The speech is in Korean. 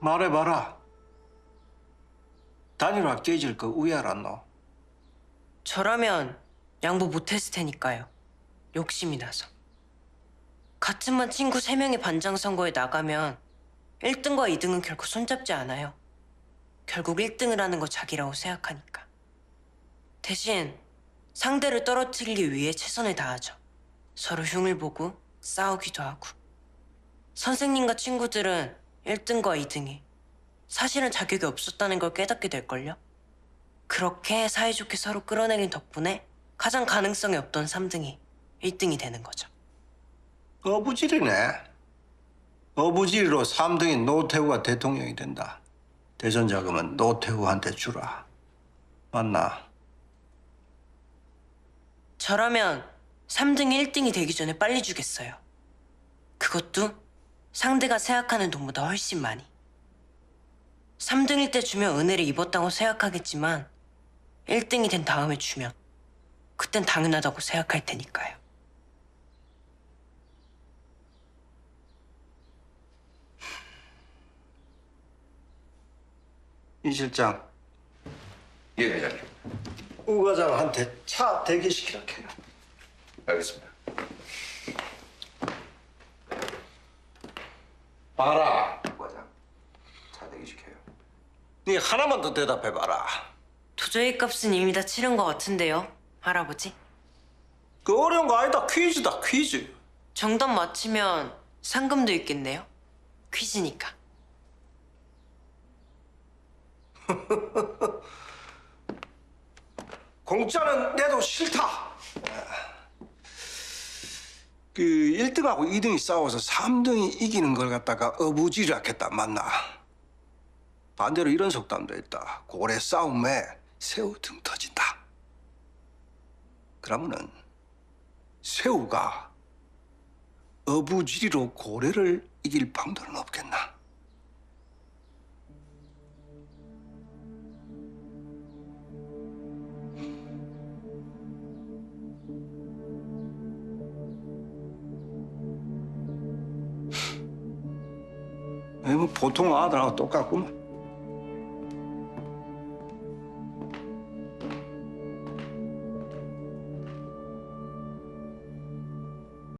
말해봐라. 단일화 깨질 거 우야란노? 저라면 양보 못했을 테니까요. 욕심이 나서. 같은 반 친구 3명이 반장 선거에 나가면 1등과 2등은 결코 손잡지 않아요. 결국 1등을 하는 거 자기라고 생각하니까. 대신 상대를 떨어뜨리기 위해 최선을 다하죠. 서로 흉을 보고 싸우기도 하고. 선생님과 친구들은 1등과 2등이 사실은 자격이 없었다는 걸 깨닫게 될걸요. 그렇게 사이좋게 서로 끌어내린 덕분에 가장 가능성이 없던 3등이 1등이 되는 거죠. 어부질이네. 어부질로 3등인 노태우가 대통령이 된다. 대선 자금은 노태우한테 주라. 맞나? 저라면 3등이 1등이 되기 전에 빨리 주겠어요. 그것도 상대가 생각하는 돈보다 훨씬 많이. 3등일 때 주면 은혜를 입었다고 생각하겠지만 1등이 된 다음에 주면 그땐 당연하다고 생각할 테니까요. 이 실장, 예, 회장님. 우 과장한테 차 대기시키라 해요. 알겠습니다. 봐라. 과장, 차 대기 시켜요. 네 하나만 더 대답해봐라. 도저히 값은 이미 다 치른 것 같은데요, 할아버지? 그 어려운 거 아니다. 퀴즈다, 퀴즈. 정답 맞히면 상금도 있겠네요. 퀴즈니까. 공짜는 내도 싫다. 그 1등하고 2등이 싸워서 3등이 이기는 걸 갖다가 어부지락했다 맞나? 반대로 이런 속담도 있다. 고래 싸움에 새우 등 터진다. 그러면은 새우가 어부지리로 고래를 이길 방도는 없겠나? 뭐 보통 아들하고 똑같구만.